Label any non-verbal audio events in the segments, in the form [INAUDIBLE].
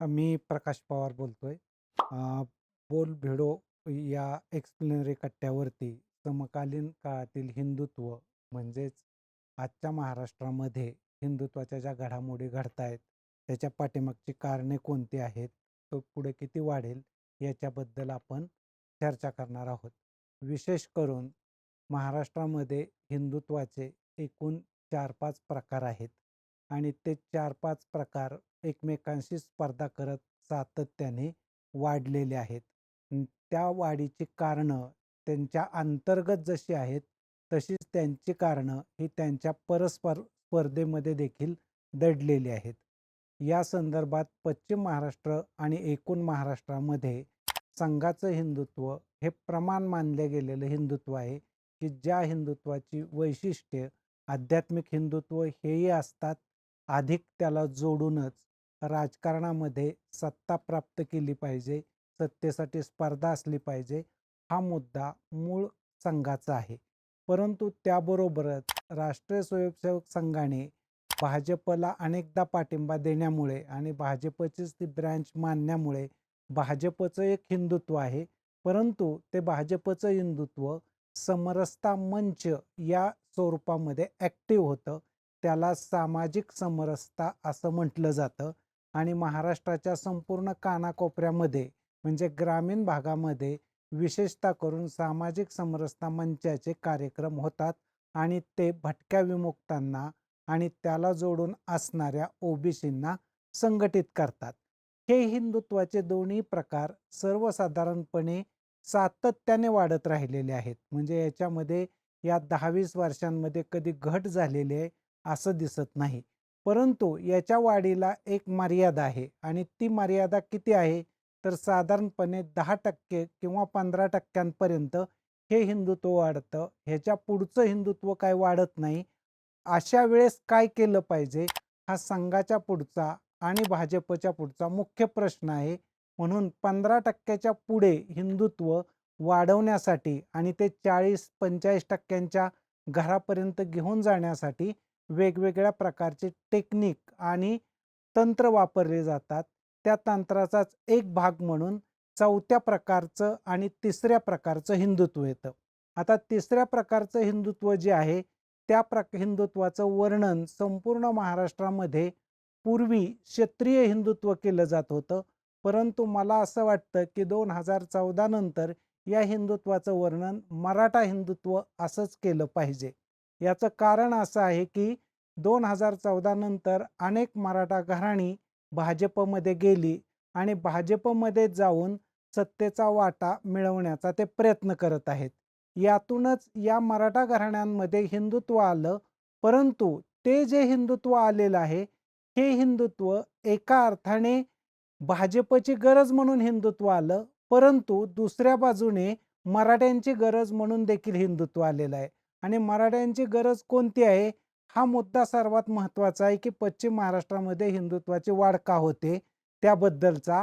मी प्रकाश पवार बोलतोय. अ, बोल भिडो या एक्सप्लेनरी कट्ट्यावरती समकालीन काळातील हिंदुत्व म्हणजेच आजच्या महाराष्ट्रामध्ये हिंदुत्वाच्या ज्या घडामोडी घडतायत, त्याच्या पाठीमागची कारणे कोणती आहेत? तो पुढे किती वाढेल? याच्याबद्दल आपण चर्चा करणार आहोत. विशेष करून महाराष्ट्रामध्ये हिंदुत्वाचे एकूण 4-5 प्रकार आहेत आणि ते 4-5 प्रकार एकमेकांशी स्पर्धा करत सातत्याने वाढलेले आहेत. त्या वाढीची कारणं त्यांच्या अंतर्गत जशी आहेत, तशीच त्यांची कारणं ही त्यांच्या परस्पर स्पर्धेमध्ये देखील दडलेली आहेत. या संदर्भात पश्चिम महाराष्ट्र आणि एकूण महाराष्ट्रामध्ये संघाचं हिंदुत्व हे प्रमाण मानले गेलेलं हिंदुत्व आहे, की ज्या हिंदुत्वाची वैशिष्ट्ये आध्यात्मिक हिंदुत्व हेही असतात. अधिक त्याला जोडूनच राजकारणामध्ये सत्ता प्राप्त केली पाहिजे, सत्तेसाठी स्पर्धा असली पाहिजे, हा मुद्दा मूळ संघाचा आहे. परंतु त्याबरोबरच राष्ट्रीय स्वयंसेवक संघाने भाजपला अनेकदा पाठिंबा देण्यामुळे आणि भाजपचीच ती ब्रँच मानण्यामुळे भाजपचं एक हिंदुत्व आहे. परंतु ते भाजपचं हिंदुत्व समरसता मंच या स्वरूपामध्ये ॲक्टिव्ह होतं. त्याला सामाजिक समरसता असं म्हटलं जातं आणि महाराष्ट्राच्या संपूर्ण कानाकोपऱ्यामध्ये म्हणजे ग्रामीण भागामध्ये विशेषतः करून सामाजिक समरसता मंचाचे कार्यक्रम होतात आणि ते भटक्या विमुक्तांना आणि त्याला जोडून असणाऱ्या ओबीसींना संघटित करतात. हे हिंदुत्वाचे दोन्ही प्रकार सर्वसाधारणपणे सातत्याने वाढत राहिलेले आहेत. म्हणजे याच्यामध्ये या दहावीस वर्षांमध्ये कधी घट झालेली आहे असं दिसत नाही. परंतु याच्या वाढीला एक मर्यादा आहे आणि ती मर्यादा किती आहे? तर साधारणपणे 10% किंवा पंधरा टक्क्यांपर्यंत हे हिंदुत्व वाढतं. ह्याच्या पुढचं हिंदुत्व काय वाढत नाही. अशा वेळेस काय केलं पाहिजे? हा संघाच्या पुढचा आणि भाजपच्या पुढचा मुख्य प्रश्न आहे. म्हणून पंधरा टक्क्याच्या पुढे हिंदुत्व वाढवण्यासाठी आणि ते 40-45% घरापर्यंत घेऊन जाण्यासाठी वेगवेगळ्या प्रकारचे टेक्निक आणि तंत्र वापरले जातात. त्या तंत्राचाच एक भाग म्हणून चौथ्या प्रकारचं आणि तिसऱ्या प्रकारचं हिंदुत्व येतं. आता तिसऱ्या प्रकारचं हिंदुत्व जे आहे, त्या प्रक हिंदुत्वाचं वर्णन संपूर्ण महाराष्ट्रामध्ये पूर्वी क्षत्रिय हिंदुत्व केलं जात होतं. परंतु मला असं वाटतं, की 2014 नंतर या हिंदुत्वाचं वर्णन मराठा हिंदुत्व असंच केलं पाहिजे. याचं कारण असं आहे, की 2014 नंतर अनेक मराठा घराणी भाजपमध्ये गेली आणि भाजपमध्ये जाऊन सत्तेचा वाटा मिळवण्याचा ते प्रयत्न करत आहेत. यातूनच या मराठा घराण्यांमध्ये हिंदुत्व आलं. परंतु ते जे हिंदुत्व आलेलं आहे, हे हिंदुत्व एका अर्थाने भाजपची गरज म्हणून हिंदुत्व आलं. परंतु दुसऱ्या बाजूने मराठ्यांची गरज म्हणून देखील हिंदुत्व आलेलं आहे आणि मराठ्यांची गरज कोणती आहे? हा मुद्दा सर्वात महत्त्वाचा आहे, की पश्चिम महाराष्ट्रामध्ये हिंदुत्वाची वाढ का होते? त्याबद्दलचा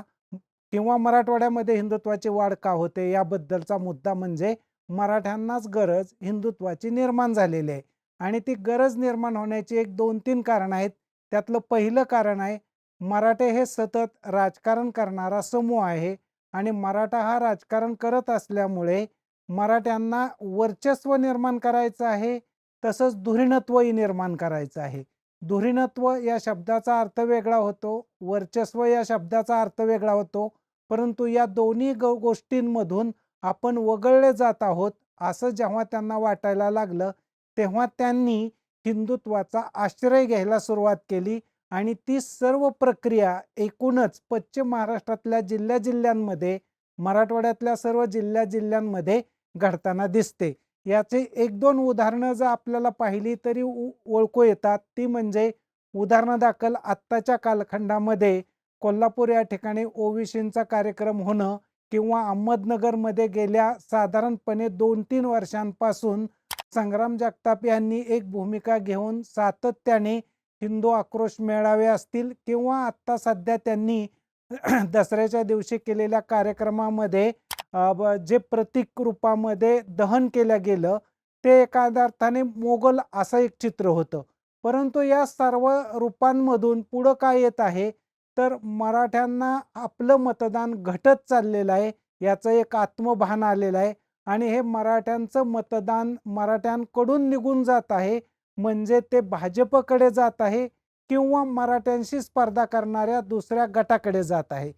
किंवा मराठवाड्यामध्ये हिंदुत्वाची वाढ का होते? याबद्दलचा मुद्दा म्हणजे मराठ्यांनाच गरज हिंदुत्वाची निर्माण झालेली आहे आणि ती गरज निर्माण होण्याची एक दोन तीन कारण आहेत. त्यातलं पहिलं कारण आहे, मराठे हे सतत राजकारण करणारा समूह आहे आणि मराठा हा राजकारण करत असल्यामुळे मराठ्यांना वर्चस्व निर्माण करायचं आहे, तसंच धुरीणत्वही निर्माण करायचं आहे. धुरीणत्व या शब्दाचा अर्थ वेगळा होतो, वर्चस्व या शब्दाचा अर्थ वेगळा होतो. परंतु या दोन्ही ग गोष्टींमधून आपण वगळले जात आहोत, असं जेव्हा त्यांना वाटायला लागलं, तेव्हा त्यांनी हिंदुत्वाचा आश्रय घ्यायला सुरुवात केली आणि ती सर्व प्रक्रिया एकूणच पश्चिम महाराष्ट्रातल्या जिल्ह्या-जिल्ह्यांमध्ये, मराठवाड्यातल्या सर्व जिल्ह्या-जिल्ह्यांमध्ये घडताना दिसते. याचे एक दोन उदाहरणं जर आपल्याला पाहिली तरी ओळखू येतात. ती म्हणजे उदाहरणादाखल आत्ताच्या कालखंडामध्ये कोल्हापूर या ठिकाणी ओबीसींचा कार्यक्रम होणं किंवा अहमदनगरमध्ये गेल्या साधारणपणे 2-3 वर्षांपासून संग्राम जगताप यांनी एक भूमिका घेऊन सातत्याने हिंदू आक्रोश मेळावे असतील किंवा आत्ता सध्या त्यांनी [CLEARS THROAT] दसऱ्याच्या दिवशी केलेल्या कार्यक्रमामध्ये जे प्रतीक रूपामध्ये दहन केलं गेलं, ते एखाद्या अर्थाने मोगल असं एक चित्र होतं. परंतु या सर्व रूपांमधून पुढं काय येत आहे? तर मराठ्यांना आपलं मतदान घटत चाललेलं आहे याचं एक आत्मभान आलेलं आहे आणि हे मराठ्यांचं मतदान मराठ्यांकडून निघून जात आहे म्हणजे ते भाजपकडे जात आहे किंवा मराठ्यांशी स्पर्धा करणाऱ्या दुसऱ्या गटाकडे जात आहे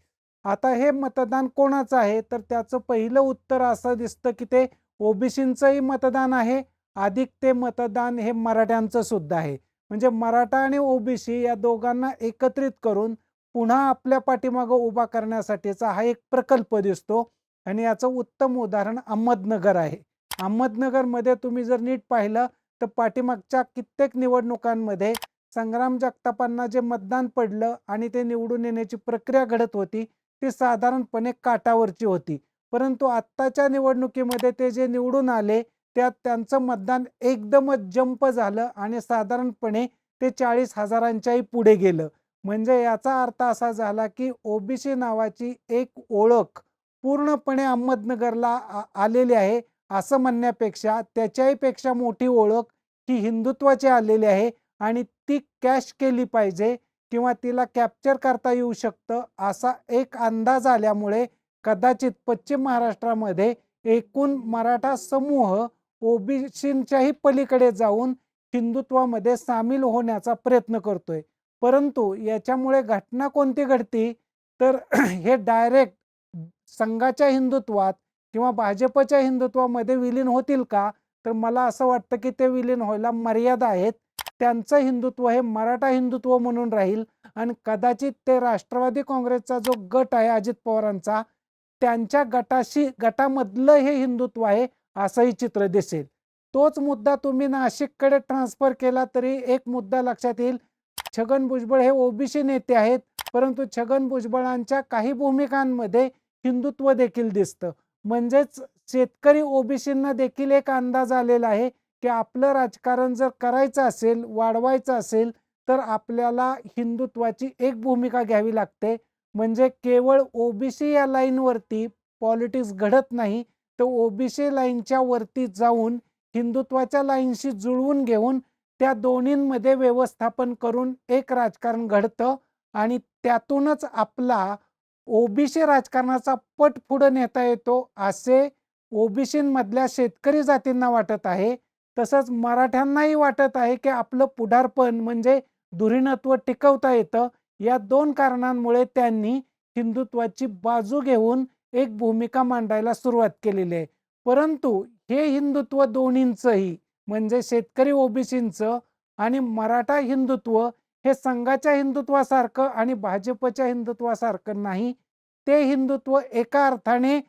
आता हे मतदान कोणाचं आहे? तर त्याचं पहिलं उत्तर असं दिसतं की ते ओबीसींचंही मतदान आहे. अधिक ते मतदान हे मराठ्यांचं सुद्धा आहे. म्हणजे मराठा आणि ओबीसी या दोघांना एकत्रित करून पुन्हा आपल्या पाठीमागं उभा करण्यासाठीचा हा एक प्रकल्प दिसतो. आणि याचं उत्तम उदाहरण अहमदनगर आहे. अहमदनगरमध्ये तुम्ही जर नीट पाहिलं तर पाठीमागच्या कित्येक निवडणुकांमध्ये संग्राम जगतापांना जे मतदान पडलं आणि ते निवडून येण्याची प्रक्रिया घडत होती ती साधारणपणे काटावरची होती. परंतु आत्ताच्या निवडणुकीमध्ये ते जे निवडून आले त्यात त्यांचं मतदान एकदमच जंप झालं आणि साधारणपणे ते चाळीस हजारांच्याही पुढे गेलं. म्हणजे याचा अर्थ असा झाला की ओबीसी नावाची एक ओळख पूर्णपणे अहमदनगरला आलेली आहे असं म्हणण्यापेक्षा त्याच्याही पेक्षा मोठी ओळख ही हिंदुत्वाची आलेली आहे आणि ती कॅश केली पाहिजे. किंवा तिला कॅप्चर करता येऊ शकतं असा एक अंदाज आल्यामुळे कदाचित पश्चिम महाराष्ट्रामध्ये एकूण मराठा समूह ओबीसींच्याही पलीकडे जाऊन हिंदुत्वामध्ये सामील होण्याचा प्रयत्न करतोय. परंतु याच्यामुळे घटना कोणती घडती? तर [CLEARS THROAT] हे डायरेक्ट संघाच्या हिंदुत्वात किंवा भाजपच्या हिंदुत्वामध्ये विलीन होतील का? तर मला असं वाटतं की ते विलीन व्हायला मर्यादा आहेत. त्यांचं हिंदुत्व हे मराठा हिंदुत्व म्हणून राहील आणि कदाचित ते राष्ट्रवादी काँग्रेसचा जो गट आहे अजित पवारांचा त्यांच्या गटाशी गटामधलं हे हिंदुत्व आहे असंही चित्र दिसेल. तोच मुद्दा तुम्ही नाशिककडे ट्रान्सफर केला तरी एक मुद्दा लक्षात येईल. छगन भुजबळ हे ओबीसी नेते आहेत परंतु छगन भुजबळांच्या काही भूमिकांमध्ये हिंदुत्व देखील दिसतं. म्हणजेच शेतकरी ओबीसींना देखील एक अंदाज आलेला आहे की आपलं राजकारण जर करायचं असेल वाढवायचं असेल तर आपल्याला हिंदुत्वाची एक भूमिका घ्यावी लागते. म्हणजे केवळ ओबीसी या लाईनवरती पॉलिटिक्स घडत नाही तर ओबीसी लाईनच्या वरती जाऊन हिंदुत्वाच्या लाईनशी जुळवून घेऊन त्या दोन्हींमध्ये व्यवस्थापन करून एक राजकारण घडतं आणि त्यातूनच आपला ओबीसी राजकारणाचा पट पुढे नेता येतो असे ओबीसीमधल्या शेतकरी जातींना वाटत आहे. तसंच मराठ्यांनाही वाटत आहे की आपलं पुढारपण म्हणजे धुरीणत्व टिकवता येतं. या दोन कारणांमुळे त्यांनी हिंदुत्वाची बाजू घेऊन एक भूमिका मांडायला सुरुवात केलेली आहे. परंतु हे हिंदुत्व दोन्हींचंही म्हणजे शेतकरी ओबीसींचं आणि मराठा हिंदुत्व हे संघाच्या हिंदुत्वासारखं आणि भाजपच्या हिंदुत्वासारखं नाही. ते हिंदुत्व एका अर्थाने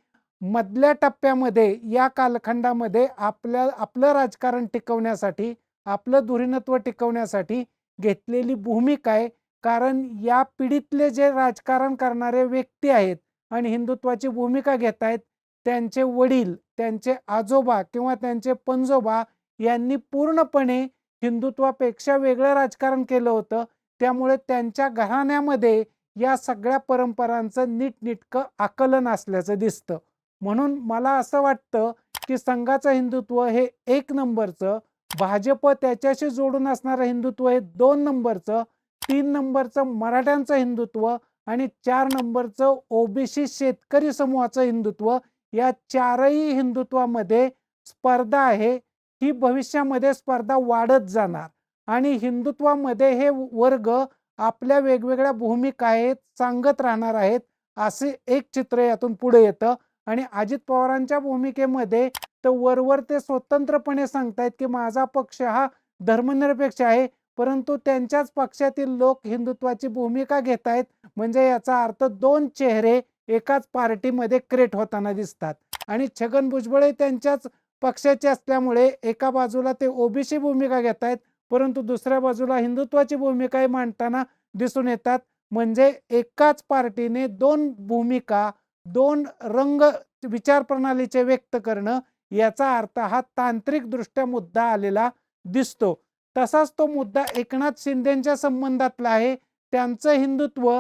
मधल्या टप्प्यामध्ये या कालखंडामध्ये आपल्या आपलं राजकारण टिकवण्यासाठी आपलं धुरीणत्व टिकवण्यासाठी घेतलेली भूमिका आहे. कारण या पिढीतले जे राजकारण करणारे व्यक्ती आहेत आणि हिंदुत्वाची भूमिका घेत आहेत त्यांचे वडील त्यांचे आजोबा किंवा त्यांचे पंजोबा यांनी पूर्णपणे हिंदुत्वापेक्षा वेगळं राजकारण केलं होतं. त्यामुळे त्यांच्या घराण्यामध्ये या सगळ्या परंपरांचं नीटनिटकं आकलन असल्याचं दिसतं. म्हणून मला असं वाटतं की संघाचं हिंदुत्व हे एक नंबरचं भाजप त्याच्याशी जोडून असणारं हिंदुत्व हे दोन नंबरचं तीन नंबरचं मराठ्यांचं हिंदुत्व आणि चार नंबरचं ओबीसी शेतकरी समूहाचं हिंदुत्व या चारही हिंदुत्वामध्ये स्पर्धा आहे. ही भविष्यामध्ये स्पर्धा वाढत जाणार आणि हिंदुत्वामध्ये हे वर्ग आपल्या वेगवेगळ्या भूमिका आहेत सांगत राहणार आहेत असे एक चित्र यातून पुढे येतं. आणि अजित पवारांच्या भूमिकेमध्ये तर वरवर ते स्वतंत्रपणे सांगतायत की माझा पक्ष हा धर्मनिरपेक्ष आहे परंतु त्यांच्याच पक्षातील लोक हिंदुत्वाची भूमिका घेत आहेत म्हणजे याचा अर्थ दोन चेहरे एकाच पार्टीमध्ये क्रिएट होताना दिसतात. आणि छगन भुजबळ त्यांच्याच पक्षाचे असल्यामुळे एका बाजूला ते ओबीसी भूमिका घेत आहेत परंतु दुसऱ्या बाजूला हिंदुत्वाची भूमिकाही मांडताना दिसून येतात. म्हणजे एकाच पार्टीने दोन भूमिका दोन रंग विचारप्रणालीचे व्यक्त करणं याचा अर्थ हा तांत्रिकदृष्ट्या मुद्दा आलेला दिसतो. तसाच तो मुद्दा एकनाथ शिंदेच्या संबंधातला आहे. त्यांचं हिंदुत्व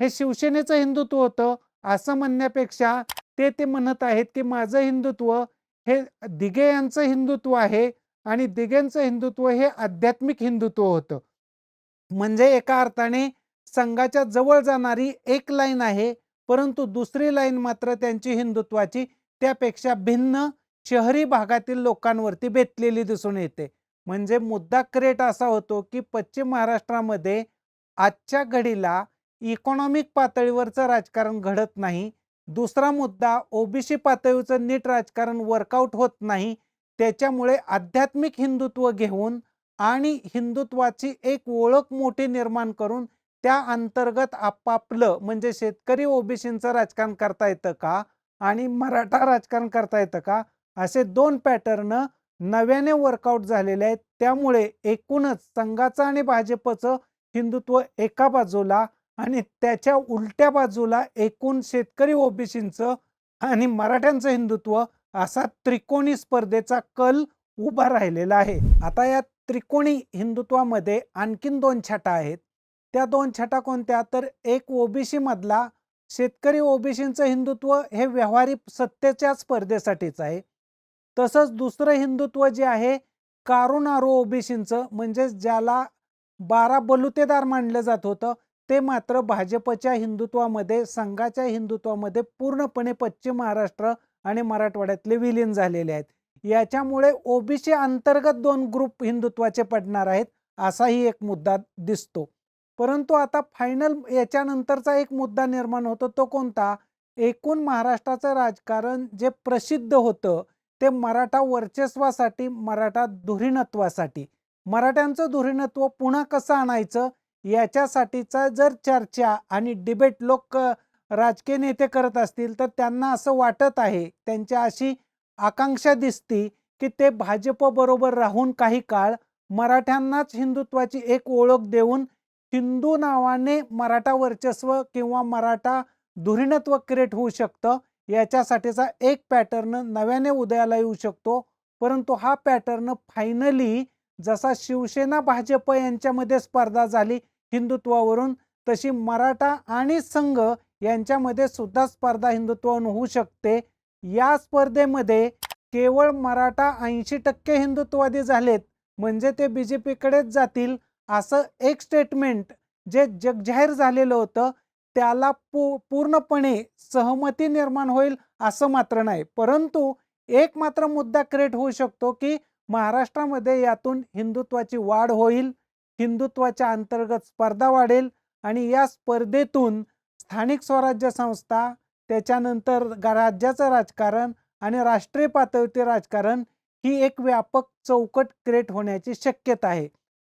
हे शिवसेनेचं हिंदुत्व होतं असं म्हणण्यापेक्षा ते ते म्हणत आहेत की माझं हिंदुत्व हे दिघे यांचं हिंदुत्व आहे आणि दिघेंचं हिंदुत्व हे आध्यात्मिक हिंदुत्व होतं. म्हणजे एका अर्थाने संघाच्या जवळ जाणारी एक लाईन आहे परंतु दुसरी लाईन मात्र त्यांची हिंदुत्वाची. त्यापेक्षा भिन्न शहरी भागातील लोकांवरती बेतलेली दिसून येते. म्हणजे मुद्दा क्रेट असा होतो की पश्चिम महाराष्ट्रामध्ये आजच्या घडीला इकॉनॉमिक पातळीवरचं राजकारण घडत नाही. दुसरा मुद्दा ओबीसी पातळीचं नीट राजकारण वर्कआउट होत नाही. त्याच्यामुळे आध्यात्मिक हिंदुत्व घेऊन आणि हिंदुत्वाची एक ओळख मोठी निर्माण करून त्या अंतर्गत आपापलं म्हणजे शेतकरी ओबीसींचं राजकारण करता येतं का? आणि मराठा राजकारण करता येतं का? असे दोन पॅटर्न नव्याने वर्कआउट झालेले आहेत. त्यामुळे एकूणच संघाचं आणि भाजपचं हिंदुत्व एका बाजूला आणि त्याच्या उलट्या बाजूला एकूण शेतकरी ओबीसींचं आणि मराठ्यांचं हिंदुत्व असा त्रिकोणी स्पर्धेचा कल उभा राहिलेला आहे. आता या त्रिकोणी हिंदुत्वामध्ये आणखीन दोन छटा आहेत. त्या दोन छटा कोणत्या? तर एक ओबीसी मधला शेतकरी ओबीसींचं हिंदुत्व हे व्यवहारी सत्तेच्या स्पर्धेसाठीच आहे. तसंच दुसरं हिंदुत्व जे आहे कारुणारो ओबीसींचं म्हणजेच ज्याला बारा बलुतेदार मानलं जात होतं ते मात्र भाजपच्या हिंदुत्वामध्ये संघाच्या हिंदुत्वामध्ये पूर्णपणे पश्चिम महाराष्ट्र आणि मराठवाड्यातले विलीन झालेले आहेत. याच्यामुळे ओबीसी अंतर्गत दोन ग्रुप हिंदुत्वाचे पडणार आहेत असाही एक मुद्दा दिसतो. परंतु आता फायनल याच्यानंतरचा एक मुद्दा निर्माण होतो तो कोणता? एकूण महाराष्ट्राचं राजकारण जे प्रसिद्ध होतं ते मराठा वर्चस्वासाठी मराठा धुरीणत्वासाठी. मराठ्यांचं धुरीणत्व पुन्हा कसं आणायचं? याच्यासाठीचा जर चर्चा आणि डिबेट लोक राजकीय नेते करत असतील तर त्यांना असं वाटत आहे त्यांच्या अशी आकांक्षा दिसती की ते भाजप बरोबर राहून काही काळ मराठ्यांनाच हिंदुत्वाची एक ओळख देऊन हिंदू नावाने मराठा वर्चस्व किंवा मराठा धुरीणत्व क्रिएट होऊ शकतं. याच्यासाठीचा एक पॅटर्न नव्याने उदयाला येऊ शकतो. परंतु हा पॅटर्न फायनली जसा शिवसेना भाजप यांच्यामध्ये स्पर्धा झाली हिंदुत्वावरून तशी मराठा आणि संघ यांच्यामध्ये सुद्धा स्पर्धा हिंदुत्वावरून होऊ शकते. या स्पर्धेमध्ये केवळ मराठा ऐंशी टक्के हिंदुत्ववादी झालेत. म्हणजे ते बी जे पीकडेच जातील. असं एक स्टेटमेंट जे जगजाहीर झालेलं होतं त्याला पू पूर्णपणे सहमती निर्माण होईल असं मात्र नाही. परंतु एक मात्र मुद्दा क्रिएट होऊ शकतो की महाराष्ट्रामध्ये यातून हिंदुत्वाची वाढ होईल हिंदुत्वाच्या अंतर्गत स्पर्धा वाढेल आणि या स्पर्धेतून स्थानिक स्वराज्य संस्था त्याच्यानंतर राज्याचं राजकारण आणि राष्ट्रीय पातळीचे राजकारण ही एक व्यापक चौकट क्रिएट होण्याची शक्यता आहे.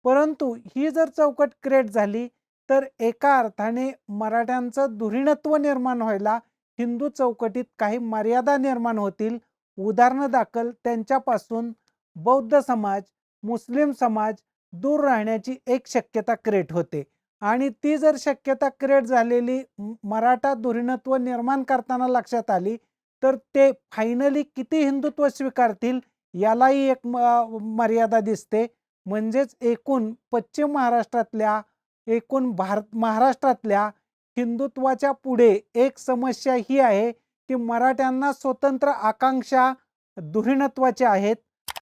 परंतु ही जर चौकट क्रिएट झाली तर एका अर्थाने मराठ्यांचं धुरीणत्व निर्माण व्हायला हिंदू चौकटीत काही मर्यादा निर्माण होतील. उदाहरण दाखल त्यांच्यापासून बौद्ध समाज मुस्लिम समाज दूर राहण्याची एक शक्यता क्रिएट होते. आणि ती जर शक्यता क्रिएट झालेली मराठा धुरीणत्व निर्माण करताना लक्षात आली तर ते फायनली किती हिंदुत्व स्वीकारतील यालाही एक मर्यादा दिसते. म्हणजेच एकूण पश्चिम महाराष्ट्रातल्या एकूण भारत महाराष्ट्रातल्या हिंदुत्वाच्या पुढे एक समस्या ही आहे की मराठ्यांना स्वतंत्र आकांक्षा धुरीणत्वाच्या आहेत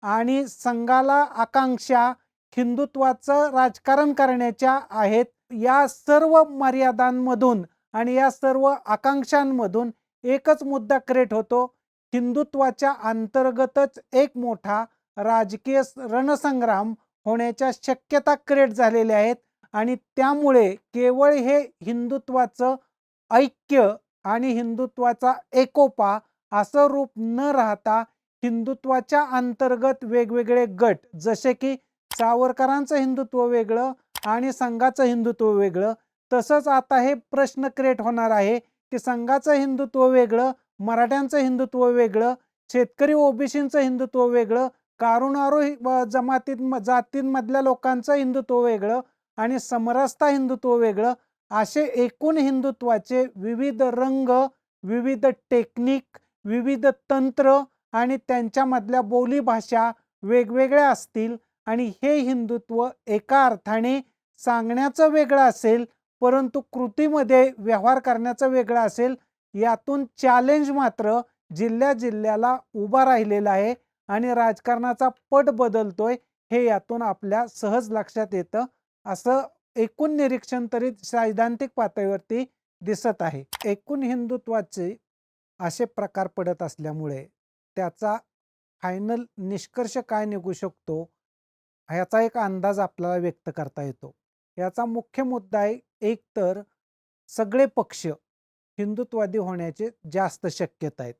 आणि संघाला आकांक्षा हिंदुत्वाचं राजकारण करण्याच्या आहेत. या सर्व मर्यादांमधून आणि या सर्व आकांक्षांमधून एकच मुद्दा क्रिएट होतो हिंदुत्वाच्या अंतर्गतच एक मोठा राजकीय रणसंग्राम होण्याच्या शक्यता क्रिएट झालेल्या आहेत. आणि त्यामुळे केवळ हे हिंदुत्वाचं ऐक्य आणि हिंदुत्वाचा एकोपा असं रूप न राहता हिंदुत्वाच्या अंतर्गत वेगवेगळे गट जसे की सावरकरांचं हिंदुत्व वेगळं आणि संघाचं हिंदुत्व वेगळं तसंच आता हे प्रश्न क्रिएट होणार आहे की संघाचं हिंदुत्व वेगळं मराठ्यांचं हिंदुत्व वेगळं शेतकरी ओबीसींचं हिंदुत्व वेगळं कारुणारो जमातीत जातींमधल्या लोकांचं हिंदुत्व वेगळं आणि समरसता हिंदुत्व वेगळं असे एकूण हिंदुत्वाचे विविध रंग विविध टेक्निक विविध तंत्र आणि त्यांच्यामधल्या बोलीभाषा वेगवेगळ्या असतील आणि हे हिंदुत्व एका अर्थाने सांगण्याचं वेगळं असेल परंतु कृतीमध्ये व्यवहार करण्याचं वेगळं असेल यातून चॅलेंज मात्र जिल्ह्या जिल्ह्याला उभा राहिलेला आहे. आणि राजकारणाचा पट बदलतोय हे यातून आपल्या सहज लक्षात येतं. असं एकूण निरीक्षण तरी सैद्धांतिक पातळीवरती दिसत आहे. एकूण हिंदुत्वाचे असे प्रकार पडत असल्यामुळे त्याचा फायनल निष्कर्ष काय निघू शकतो ह्याचा एक अंदाज आपल्याला व्यक्त करता येतो. याचा मुख्य मुद्दा आहे एक तर सगळे पक्ष हिंदुत्ववादी होण्याचे जास्त शक्यता आहेत.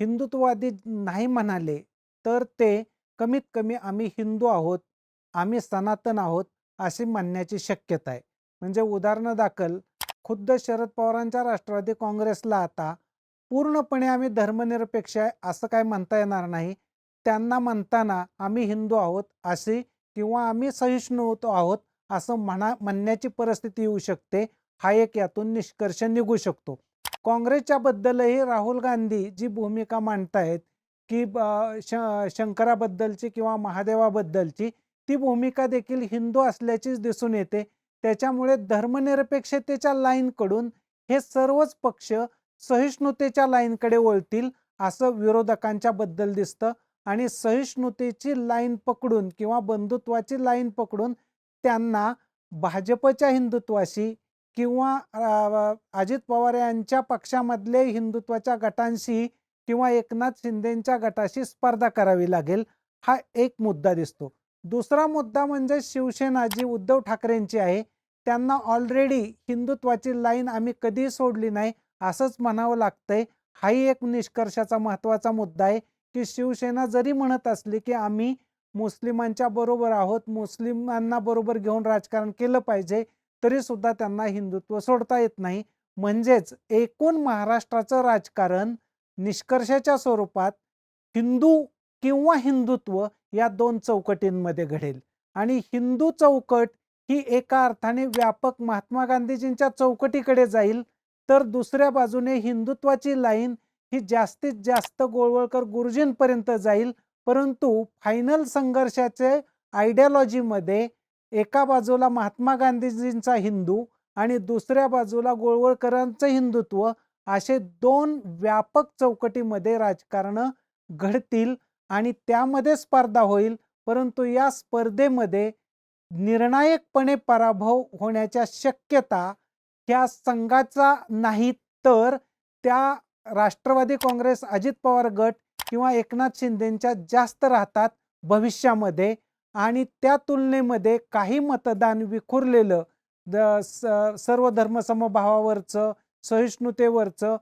हिंदुत्ववादी नाही म्हणाले तर ते कमीत कमी आम्ही हिंदू आहोत आम्ही सनातन आहोत अशी म्हणण्याची शक्यता आहे. म्हणजे उदाहरणं दाखल. खुद्द शरद पवारांच्या राष्ट्रवादी काँग्रेसला आता पूर्णपणे आम्ही धर्मनिरपेक्ष आहे असं काय म्हणता येणार नाही. त्यांना म्हणताना आम्ही हिंदू आहोत असे किंवा आम्ही सहिष्णू आहोत असं म्हणा म्हणण्याची परिस्थिती येऊ शकते. हा एक यातून निष्कर्ष निघू शकतो. काँग्रेसच्या बद्दलही राहुल गांधी जी भूमिका मांडतायत की श शंकराबद्दलची किंवा महादेवाबद्दलची ती भूमिका देखील हिंदू असल्याचीच दिसून येते. त्याच्यामुळे धर्मनिरपेक्षतेच्या लाईनकडून हे सर्वच पक्ष सहिष्णुतेच्या लाईनकडे वळतील असं विरोधकांच्या बद्दल दिसतं आणि सहिष्णुतेची लाईन पकडून किंवा बंधुत्वाची लाईन पकडून त्यांना भाजपच्या हिंदुत्वाशी किंवा अजित पवार यांच्या पक्षामधले हिंदुत्वाच्या गटांशी किंवा एकनाथ शिंदेच्या गटाशी स्पर्धा करावी लागेल हा एक मुद्दा दिसतो. दुसरा मुद्दा म्हणजे शिवसेना जी उद्धव ठाकरेंची आहे त्यांना ऑलरेडी हिंदुत्वाची लाईन आम्ही कधीही सोडली नाही असंच म्हणावं लागतंय. हाही एक निष्कर्षाचा महत्त्वाचा मुद्दा आहे की शिवसेना जरी म्हणत असली की आम्ही मुस्लिमांच्या बरोबर आहोत मुस्लिमांना बरोबर घेऊन राजकारण केलं पाहिजे तरी सुद्धा त्यांना हिंदुत्व सोडता येत नाही. म्हणजेच एकूण महाराष्ट्राचं राजकारण निष्कर्षाच्या स्वरूपात हिंदू किंवा हिंदुत्व या दोन चौकटींमध्ये घडेल. आणि हिंदू चौकट ही एका अर्थाने व्यापक महात्मा गांधीजींच्या चौकटीकडे जाईल तर दुसऱ्या बाजूने हिंदुत्वाची लाईन ही जास्तीत जास्त गोळवळकर गुरुजींपर्यंत जाईल. परंतु फायनल संघर्षाचे आयडियॉलॉजीमध्ये एका बाजूला महात्मा गांधीजींचा हिंदू आणि दुसऱ्या बाजूला गोळवळकरांचं हिंदुत्व असे दोन व्यापक चौकटीमध्ये राजकारण घडतील आणि त्यामध्ये स्पर्धा होईल. परंतु या स्पर्धेमध्ये निर्णायकपणे पराभव होण्याच्या शक्यता ह्या संघाचा नाही तर त्या राष्ट्रवादी काँग्रेस अजित पवार गट किंवा एकनाथ शिंदेंच्या जास्त राहतात भविष्यामध्ये. आणि त्या तुलनेमध्ये काही मतदान विखुरलेलं सर्व धर्मसमभावावरचं सहिष्णुतेवरचं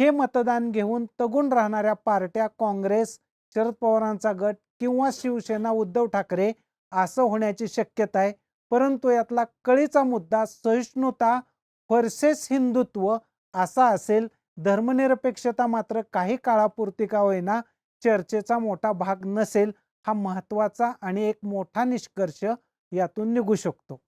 हे मतदान घेऊन तगून राहणाऱ्या पार्ट्या काँग्रेस शरद पवारांचा गट किंवा शिवसेना उद्धव ठाकरे असं होण्याची शक्यता आहे. परंतु यातला कळीचा मुद्दा सहिष्णुता वर्सेस हिंदुत्व असा असेल. धर्मनिरपेक्षता मात्र काही काळापुरती का होईना चर्चेचा मोठा भाग नसेल हा महत्त्वाचा आणि एक मोठा निष्कर्ष यातून निघू शकतो.